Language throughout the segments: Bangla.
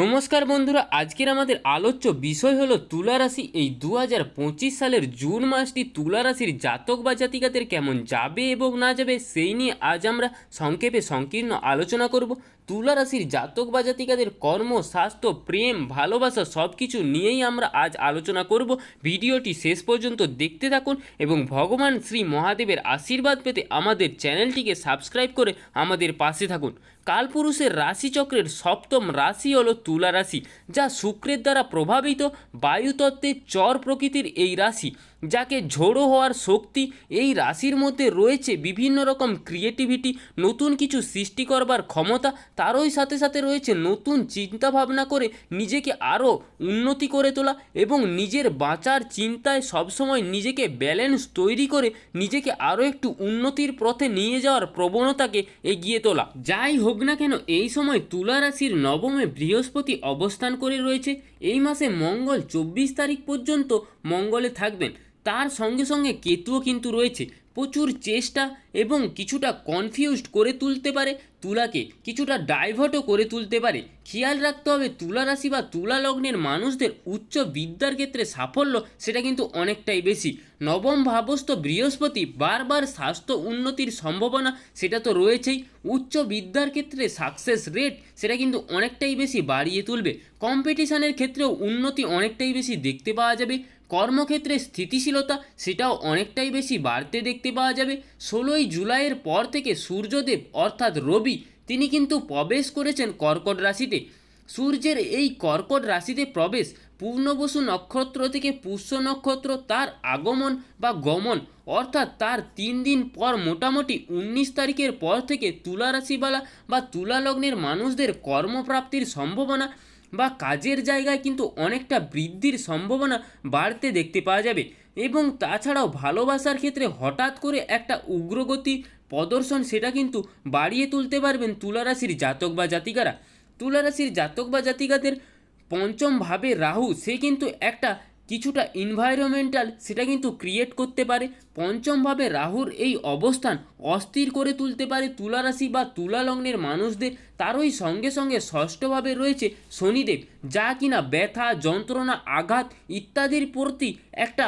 নমস্কার বন্ধুরা, আজকের আমাদের আলোচ্য বিষয় হলো তুলা রাশি। এই দু হাজার পঁচিশ সালের জুন মাসটি তুলা রাশির জাতক বা জাতিকাদের কেমন যাবে এবং না যাবে, সেই নিয়ে আজ আমরা সংক্ষেপে সংকীর্ণ আলোচনা করব। তুলা রাশির জাতক বা জাতিকাদের কর্ম, স্বাস্থ্য, প্রেম, ভালোবাসা সব কিছু নিয়েই আমরা আজ আলোচনা করব। ভিডিওটি শেষ পর্যন্ত দেখতে থাকুন এবং ভগবান শ্রী মহাদেবের আশীর্বাদ পেতে আমাদের চ্যানেলটিকে সাবস্ক্রাইব করে আমাদের পাশে থাকুন। কালপুরুষের রাশিচক্রের সপ্তম রাশি হলো তুলা রাশি যা শুক্রের দ্বারা প্রভাবিত বায়ুতত্ত্বের চর প্রকৃতির এই রাশি। যাকে ঝোড়ো হওয়ার শক্তি, এই রাশির মধ্যে রয়েছে বিভিন্ন রকম ক্রিয়েটিভিটি নতুন কিছু সৃষ্টি করবার ক্ষমতা, তারই সাথে সাথে রয়েছে নতুন চিন্তা ভাবনা করে নিজেকে আরও উন্নতি করে তোলা এবং নিজের বাঁচার চিন্তায় সবসময় নিজেকে ব্যালেন্স তৈরি করে নিজেকে আরও একটু উন্নতির পথে নিয়ে যাওয়ার প্রবণতাকে এগিয়ে তোলা। যাই হোক না কেন, এই সময় তুলা রাশির নবমে বৃহস্পতি অবস্থান করে রয়েছে। এই মাসে মঙ্গল চব্বিশ তারিখ পর্যন্ত মঙ্গলে থাকবেন। তার সঙ্গে সঙ্গে কেতুও কিন্তু রয়েছে। প্রচুর চেষ্টা এবং কিছুটা কনফিউজড করে তুলতে পারে তুলাকে, কিছুটা ডাইভার্টও করে তুলতে পারে। খেয়াল রাখতে হবে তুলা রাশি বা তুলা লগ্নের মানুষদের উচ্চ বিদ্যার ক্ষেত্রে সাফল্য সেটা কিন্তু অনেকটাই বেশি। নবম ভাবস্থ বৃহস্পতি বারবার স্বাস্থ্য উন্নতির সম্ভাবনা সেটা তো রয়েছেই। উচ্চ বিদ্যার ক্ষেত্রে সাকসেস রেট সেটা কিন্তু অনেকটাই বেশি বাড়িয়ে তুলবে। কম্পিটিশানের ক্ষেত্রেও উন্নতি অনেকটাই বেশি দেখতে পাওয়া যাবে। কর্মক্ষেত্রে স্থিতিশীলতা সেটাও অনেকটাই বেশি বাড়তে দেখতে পাওয়া যাবে। ষোলোই জুলাইয়ের পর থেকে সূর্যদেব অর্থাৎ রবি, তিনি কিন্তু প্রবেশ করেছেন কর্কট রাশিতে। সূর্যের এই কর্কট রাশিতে প্রবেশ পূর্ণবসু নক্ষত্র থেকে পুষ্য নক্ষত্র তার আগমন বা গমন, অর্থাৎ তার তিন দিন পর মোটামুটি উনিশ তারিখের পর থেকে তুলা রাশিবালা বা তুলা লগ্নের মানুষদের কর্মপ্রাপ্তির সম্ভাবনা বা কাজের জায়গায় কিন্তু অনেকটা বৃদ্ধির সম্ভাবনা বাড়তে দেখতে পাওয়া যাবে। এবং তাছাড়াও ভালোবাসার ক্ষেত্রে হঠাৎ করে একটা উগ্রগতি প্রদর্শন সেটা কিন্তু বাড়িয়ে তুলতে পারবেন তুলারাশির জাতক বা জাতিকারা। তুলারাশির জাতক বা জাতিকাদের পঞ্চমভাবে রাহু, সে কিন্তু একটা কিছুটা এনভায়রনমেন্টাল সেটা কিন্তু ক্রিয়েট করতে পারে। পঞ্চমভাবে রাহুর এই অবস্থান অস্থির করে তুলতে পারে তুলা রাশি বা তুলা লগ্নের মানুষদের। তারই সঙ্গে সঙ্গে ষষ্ঠভাবে রয়েছে শনিদেব, যা কিনা ব্যথা, যন্ত্রণা, আঘাত ইত্যাদির প্রতি একটা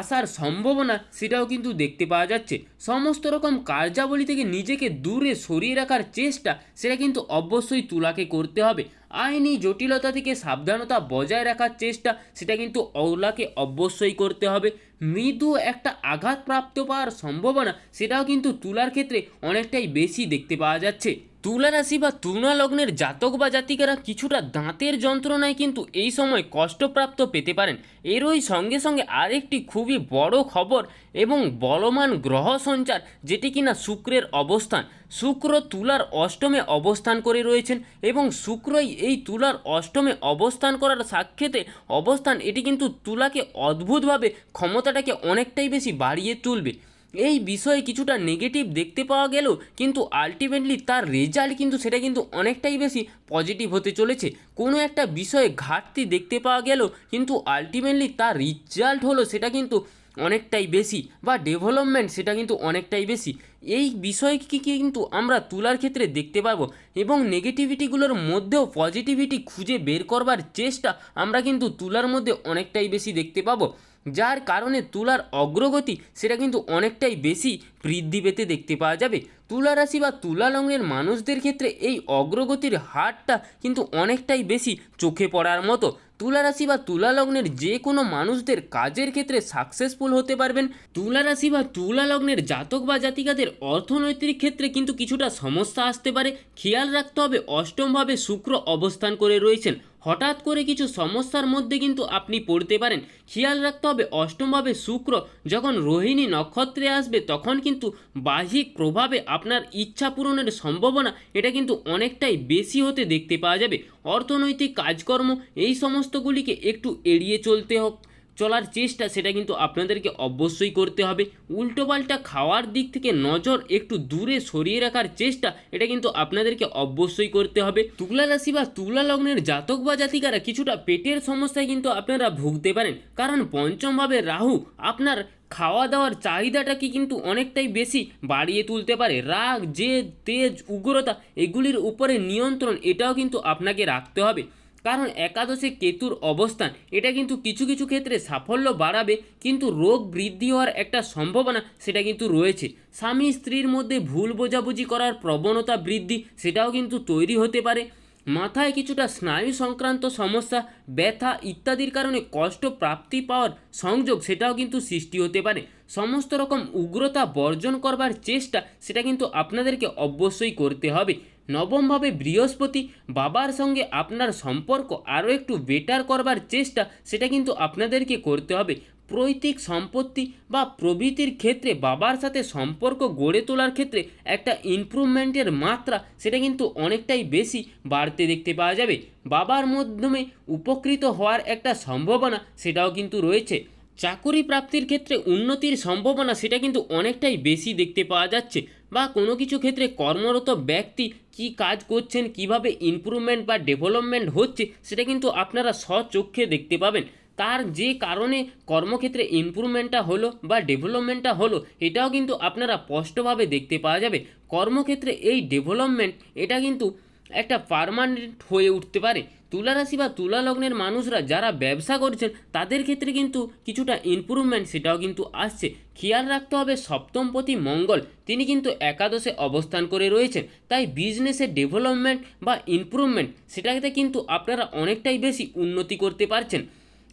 আসার সম্ভাবনা সেটাও কিন্তু দেখতে পাওয়া যাচ্ছে। সমস্ত রকম কার্যাবলী থেকে নিজেকে দূরে সরিয়ে রাখার চেষ্টা সেটা কিন্তু অবশ্যই তুলাকে করতে হবে। আইনি জটিলতা থেকে সাবধানতা বজায় রাখার চেষ্টা, সেটা কিন্তু অওলাকে অবশ্যই করতে হবে। মৃদু একটা আঘাতপ্রাপ্ত পাওয়ার সম্ভাবনা, সেটাও কিন্তু তুলার ক্ষেত্রে অনেকটাই বেশি দেখতে পাওয়া যাচ্ছে। তুলা রাশি বা তুলা লগ্নের জাতক বা জাতিকারা কিছুটা দাঁতের যন্ত্রণায় কিন্তু এই সময় কষ্টপ্রাপ্ত পেতে পারেন। এরই সঙ্গে সঙ্গে আরেকটি খুবই বড় খবর এবং বলমান গ্রহ সঞ্চার, যেটি কিনা শুক্রের অবস্থান। শুক্র তুলার অষ্টমে অবস্থান করে রয়েছেন এবং শুক্রই এই তুলার অষ্টমে অবস্থান করার সাক্ষেতে অবস্থান, এটি কিন্তু তুলাকে অদ্ভুতভাবে ক্ষমতাটাকে অনেকটাই বেশি বাড়িয়ে তুলবে। এই বিষয়ে কিছুটা নেগেটিভ দেখতে পাওয়া গেলেও কিন্তু আলটিমেটলি তার রেজাল্ট কিন্তু সেটা কিন্তু অনেকটাই বেশি পজিটিভ হতে চলেছে। কোনো একটা বিষয়ে ঘাটতি দেখতে পাওয়া গেলেও কিন্তু আলটিমেটলি তার রেজাল্ট হলো সেটা কিন্তু অনেকটাই বেশি বা ডেভেলপমেন্ট সেটা কিন্তু অনেকটাই বেশি। এই বিষয়কে কিন্তু আমরা তুলার ক্ষেত্রে দেখতে পাবো এবং নেগেটিভিটিগুলোর মধ্যেও পজিটিভিটি খুঁজে বের করবার চেষ্টা আমরা কিন্তু তুলার মধ্যে অনেকটাই বেশি দেখতে পাবো। যার কারণে তুলার অগ্রগতি সেটা কিন্তু অনেকটাই বেশি বৃদ্ধি পেতে দেখতে পাওয়া যাবে। তুলা রাশি বা তুলা লগ্নের মানুষদের ক্ষেত্রে এই অগ্রগতির হারটা কিন্তু অনেকটাই বেশি চোখে পড়ার মতো। তুলা রাশি বা তুলা লগ্নের যে কোনো মানুষদের কাজের ক্ষেত্রে সাকসেসফুল হতে পারবেন। তুলা রাশি বা তুলা লগ্নের জাতক বা জাতিকাদের অর্থনৈতিক ক্ষেত্রে কিন্তু কিছুটা সমস্যা আসতে পারে। খেয়াল রাখতে হবে, অষ্টমভাবে শুক্র অবস্থান করে রয়েছেন। হঠাৎ করে কিছু সমস্যার মধ্যে কিন্তু আপনি পড়তে পারেন। খেয়াল রাখতে হবে, অষ্টমভাবে শুক্র যখন রোহিণী নক্ষত্রে আসবে তখন কিন্তু বাহ্যিক প্রভাবে আপনার ইচ্ছা পূরণের সম্ভাবনা, এটা কিন্তু অনেকটাই বেশি হতে দেখতে পাওয়া যাবে। অর্থনৈতিক কাজকর্ম, এই সমস্তগুলিকে একটু এড়িয়ে চলতে হোক। চলার চেষ্টা সেটা কিন্তু আপনাদেরকে অবশ্যই করতে হবে। উল্টোপাল্টা খাওয়ার দিক থেকে নজর একটু দূরে সরিয়ে রাখার চেষ্টা, এটা কিন্তু আপনাদেরকে অবশ্যই করতে হবে। তুলা রাশি বা তুলা লগ্নের জাতক বা জাতিকারা কিছুটা পেটের সমস্যায় কিন্তু আপনারা ভুগতে পারেন। কারণ পঞ্চমভাবে রাহু আপনার খাওয়া দাওয়ার চাহিদাটাকে কিন্তু অনেকটাই বেশি বাড়িয়ে তুলতে পারে। রাগ, জেদ, তেজ, উগ্রতা এগুলির উপরে নিয়ন্ত্রণ এটাও কিন্তু আপনাকে রাখতে হবে। কারণ একাদশে কেতুর অবস্থান, এটা কিন্তু কিছু কিছু ক্ষেত্রে সাফল্য বাড়াবে, কিন্তু রোগ বৃদ্ধি হওয়ার একটা সম্ভাবনা সেটা কিন্তু রয়েছে। স্বামী স্ত্রীর মধ্যে ভুল বোঝাবুঝি করার প্রবণতা বৃদ্ধি, সেটাও কিন্তু তৈরি হতে পারে। মাথায় কিছুটা স্নায়ু সংক্রান্ত সমস্যা, ব্যথা ইত্যাদির কারণে কষ্ট প্রাপ্তি পাওয়ার সংযোগ, সেটাও কিন্তু সৃষ্টি হতে পারে। সমস্ত রকম উগ্রতা বর্জন করবার চেষ্টা, সেটা কিন্তু আপনাদেরকে অবশ্যই করতে হবে। নবমভাবে বৃহস্পতি, বাবার সঙ্গে আপনার সম্পর্ক আরও একটু বেটার করবার চেষ্টা, সেটা কিন্তু আপনাদেরকে করতে হবে। পৈতৃক সম্পত্তি বা প্রভৃতির ক্ষেত্রে বাবার সাথে সম্পর্ক গড়ে তোলার ক্ষেত্রে একটা ইমপ্রুভমেন্টের মাত্রা, সেটা কিন্তু অনেকটাই বেশি বাড়তে দেখতে পাওয়া যাবে। বাবার মাধ্যমে উপকৃত হওয়ার একটা সম্ভাবনা, সেটাও কিন্তু রয়েছে। চাকুরি প্রাপ্তির ক্ষেত্রে উন্নতির সম্ভাবনা সেটা কিন্তু অনেকটাই বেশি দেখতে পাওয়া যাচ্ছে। বা কোনো কিছু ক্ষেত্রে কর্মরত ব্যক্তি কি কাজ করছেন, কীভাবে ইমপ্রুভমেন্ট বা ডেভেলপমেন্ট হচ্ছে, সেটা কিন্তু আপনারা স্বচক্ষে দেখতে পাবেন। তার যে কারণে কর্মক্ষেত্রে ইমপ্রুভমেন্টটা হলো বা ডেভেলপমেন্টটা হলো, এটাও কিন্তু আপনারা স্পষ্টভাবে দেখতে পাওয়া যাবে। কর্মক্ষেত্রে এই ডেভেলপমেন্ট এটা কিন্তু একটা পারমানেন্ট হয়ে উঠতে পারে। তুলা রাশি বা তুলা লগ্নের মানুষরা যারা ব্যবসা করছেন, তাদের ক্ষেত্রে কিন্তু কিছুটা ইমপ্রুভমেন্ট সেটাও কিন্তু আসছে। খেয়াল রাখতে হবে সপ্তমপতি মঙ্গল, তিনি কিন্তু একাদশে অবস্থান করে রয়েছেন। তাই বিজনেসের ডেভেলপমেন্ট বা ইমপ্রুভমেন্ট সেটাতে কিন্তু আপনারা অনেকটাই বেশি উন্নতি করতে পারছেন।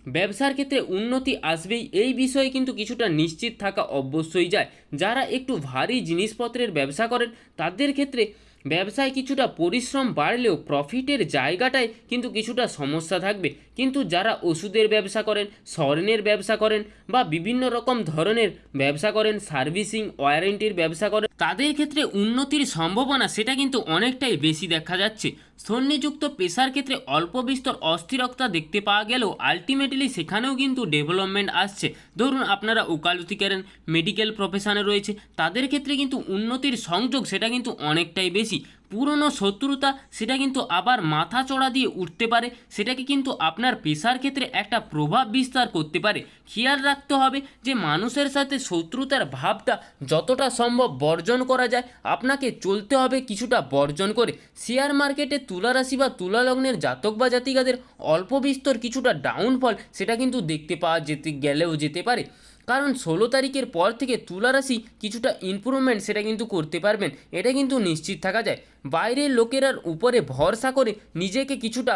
ব্যবসার ক্ষেত্রে উন্নতি আসবেই, এই বিষয়ে কিন্তু কিছুটা নিশ্চিত থাকা অবশ্যই যায়। যারা একটু ভারী জিনিসপত্রের ব্যবসা করেন, তাদের ক্ষেত্রে ব্যবসায় কিছুটা পরিশ্রম বাড়লেও প্রফিটের জায়গাটায় কিন্তু কিছুটা সমস্যা থাকবে। কিন্তু যারা ওষুধের ব্যবসা করেন, স্বর্ণের ব্যবসা করেন বা বিভিন্ন রকম ধরনের ব্যবসা করেন, সার্ভিসিং ওয়ারেন্টির ব্যবসা করেন, তাদের ক্ষেত্রে উন্নতির সম্ভাবনা সেটা কিন্তু অনেকটাই বেশি দেখা যাচ্ছে। স্থন্যযুক্ত পেশার ক্ষেত্রে অল্প বিস্তর অস্থিরতা দেখতে পাওয়া গেলেও আলটিমেটলি সেখানেও কিন্তু ডেভেলপমেন্ট আসছে। ধরুন আপনারা উকালতি করেন মেডিকেল প্রফেশনে রয়েছে, তাদের ক্ষেত্রে কিন্তু উন্নতির সংযোগ সেটা কিন্তু অনেকটাই বেশি। পুরনো শত্রুতা, সেটা কিন্তু আবার মাথা চড়া দিয়ে উঠতে পারে। সেটাকে কিন্তু আপনার পেশার ক্ষেত্রে একটা প্রভাব বিস্তার করতে পারে। খেয়াল রাখতে হবে যে মানুষের সাথে শত্রুতার ভাবটা যতটা সম্ভব বর্জন করা যায়। আপনাকে চলতে হবে কিছুটা বর্জন করে। শেয়ার মার্কেটে তুলা রাশি বা তুলা লগ্নের জাতক বা জাতিকাদের অল্প বিস্তর কিছুটা ডাউনফল সেটা কিন্তু দেখতে পাওয়া যেতে, গেলেও যেতে পারে। কারণ ষোলো তারিখের পর থেকে তুলা রাশি কিছুটা ইম্প্রুভমেন্ট সেটা কিন্তু করতে পারবেন, এটা কিন্তু নিশ্চিত থাকা যায়। বাইরের লোকেরার উপরে ভরসা করে নিজেকে কিছুটা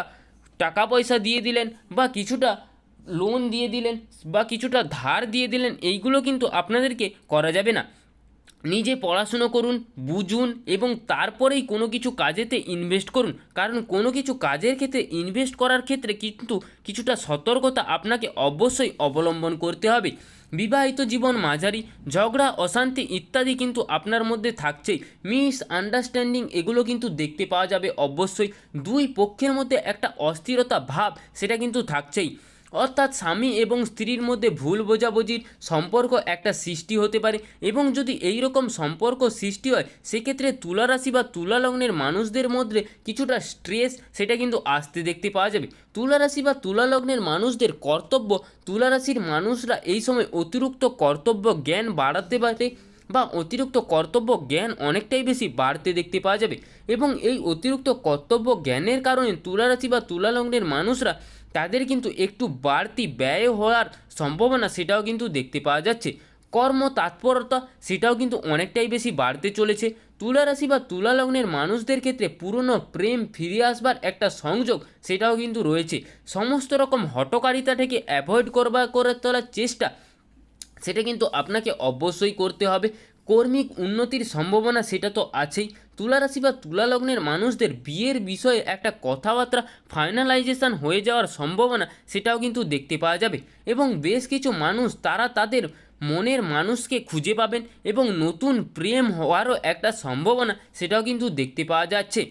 টাকা পয়সা দিয়ে দিলেন বা কিছুটা লোন দিয়ে দিলেন বা কিছুটা ধার দিয়ে দিলেন, এইগুলো কিন্তু আপনাদেরকে করা যাবে না। নিজে পড়াশুনো করুন, বুঝুন এবং তারপরেই কোনো কিছু কাজেতে ইনভেস্ট করুন। কারণ কোনো কিছু কাজের ক্ষেত্রে ইনভেস্ট করার ক্ষেত্রে কিন্তু কিছুটা সতর্কতা আপনাকে অবশ্যই অবলম্বন করতে হবে। বিবাহিত জীবন, মাঝারি, ঝগড়া, অশান্তি ইত্যাদি কিন্তু আপনার মধ্যে থাকছেই। মিস আন্ডারস্ট্যান্ডিং এগুলো কিন্তু দেখতে পাওয়া যাবে অবশ্যই। দুই পক্ষের মধ্যে একটা অস্থিরতা ভাব, সেটা কিন্তু থাকছেই। অর্থাৎ স্বামী এবং স্ত্রীর মধ্যে ভুল বোঝাবুঝির সম্পর্ক একটা সৃষ্টি হতে পারে এবং যদি এই রকম সম্পর্ক সৃষ্টি হয়, সেক্ষেত্রে তুলা রাশি বা তুলা লগ্নের মানুষদের মধ্যে কিছুটা স্ট্রেস সেটা কিন্তু আসতে দেখতে পাওয়া যাবে। তুলা রাশি বা তুলা লগ্নের মানুষদের কর্তব্য তুলা রাশির মানুষরা এই সময় অতিরিক্ত কর্তব্য জ্ঞান বাড়াতে পারে বা অতিরিক্ত কর্তব্য জ্ঞান অনেকটাই বেশি বাড়তে দেখতে পাওয়া যাবে এবং এই অতিরিক্ত কর্তব্য জ্ঞানের কারণে তুলা রাশি বা তুলা লগ্নের মানুষরা তাদের কিন্তু একটু বাড়তি ব্যয় হওয়ার সম্ভাবনা সেটাও কিন্তু দেখতে পাওয়া যাচ্ছে। কর্ম তৎপরতা সেটাও কিন্তু অনেকটাই বেশি বাড়তে চলেছে। তুলা রাশি বা তুলা লগ্নের মানুষদের ক্ষেত্রে পুরনো প্রেম ফিরে আসবার একটা সংযোগ সেটাও কিন্তু রয়েছে। সমস্ত রকম হটকারিতা থেকে অ্যাভয়েড করবার করে তোলার চেষ্টা, সেটা কিন্তু আপনাকে অবশ্যই করতে হবে। কর্মিক উন্নতির সম্ভাবনা সেটা তো আছেই। তুলা রাশি বা তুলা লগ্নের মানুষদের বিয়ের বিষয়ে একটা কথাবার্তা ফাইনালাইজেশন হয়ে যাওয়ার সম্ভাবনা সেটাও কিন্তু দেখতে পাওয়া যাবে। এবং বেশ কিছু মানুষ তারা তাদের মনের মানুষকে খুঁজে পাবেন এবং নতুন প্রেম হওয়ারও একটা সম্ভাবনা সেটাও কিন্তু দেখতে পাওয়া যাচ্ছে।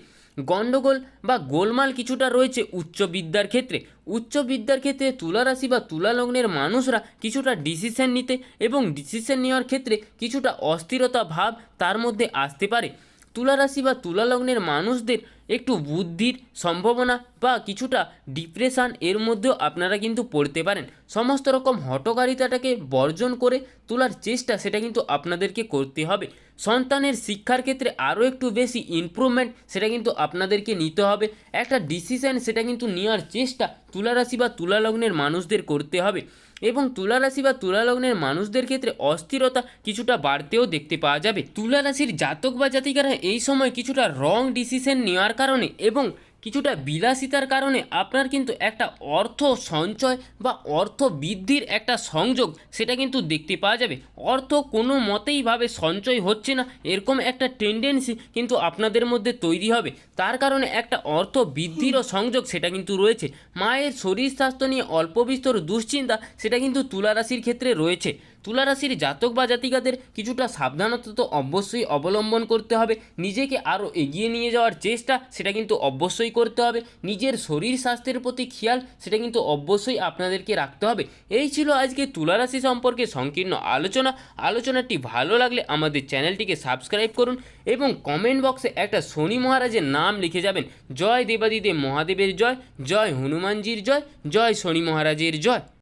গণ্ডগোল বা গোলমাল কিছুটা রয়েছে উচ্চ বিদ্যার ক্ষেত্রে। উচ্চ বিদ্যার ক্ষেত্রে তুলারাশি বা তুলা লগ্নের মানুষরা কিছুটা ডিসিশন নিতে এবং ডিসিশন নেওয়ার ক্ষেত্রে কিছুটা অস্থিরতা ভাব তার মধ্যে আসতে পারে। তুলারাশি বা তুলা লগ্নের মানুষদের একটু বুদ্ধির সম্ভাবনা বা কিছুটা ডিপ্রেশান এর মধ্যেও আপনারা কিন্তু পড়তে পারেন। সমস্ত রকম হটকারিতাটাকে বর্জন করে তোলার চেষ্টা সেটা কিন্তু আপনাদেরকে করতে হবে। সন্তানের শিক্ষার ক্ষেত্রে আরও একটু বেশি ইমপ্রুভমেন্ট সেটা কিন্তু আপনাদেরকে নিতে হবে। একটা ডিসিশান সেটা কিন্তু নেওয়ার চেষ্টা তুলা রাশি বা তুলা লগ্নের মানুষদের করতে হবে। এবং তুলারাশি বা তুলা লগ্নের মানুষদের ক্ষেত্রে অস্থিরতা কিছুটা বাড়তেও দেখতে পাওয়া যাবে। তুলা রাশির জাতক বা জাতিকারা এই সময় কিছুটা রং ডিসিশন নেওয়ার কারণে এবং কিছুটা বিলাসিতার কারণে আপনার কিন্তু একটা অর্থ সঞ্চয় বা অর্থ বৃদ্ধির একটা সংযোগ সেটা কিন্তু দেখতে পাওয়া যাবে। অর্থ কোনো মতেইভাবে সঞ্চয় হচ্ছে না, এরকম একটা টেন্ডেন্সি কিন্তু আপনাদের মধ্যে তৈরি হবে। তার কারণে একটা অর্থ বৃদ্ধিরও সংযোগ সেটা কিন্তু রয়েছে। মায়ের শরীর স্বাস্থ্য নিয়ে অল্প বিস্তর দুশ্চিন্তা সেটা কিন্তু তুলা রাশির ক্ষেত্রে রয়েছে। তুলা রাশির জাতক বা জাতিকাদের কিছুটা সাবধানতা তো অবশ্যই অবলম্বন করতে হবে। নিজেকে আরও এগিয়ে নিয়ে যাওয়ার চেষ্টা সেটা কিন্তু অবশ্যই করতে হবে। নিজের শরীর স্বাস্থ্যের প্রতি খেয়াল সেটা কিন্তু অবশ্যই আপনাদেরকে রাখতে হবে। এই ছিল আজকে তুলা রাশি সম্পর্কে সংকীর্ণ আলোচনা। আলোচনাটি ভালো লাগলে আমাদের চ্যানেলটিকে সাবস্ক্রাইব করুন এবং কমেন্ট বক্সে একটা শনি মহারাজের নাম লিখে যাবেন। জয় দেবাদিদেব মহাদেবের জয় জয় হনুমানজির জয় জয় শনি মহারাজের জয়।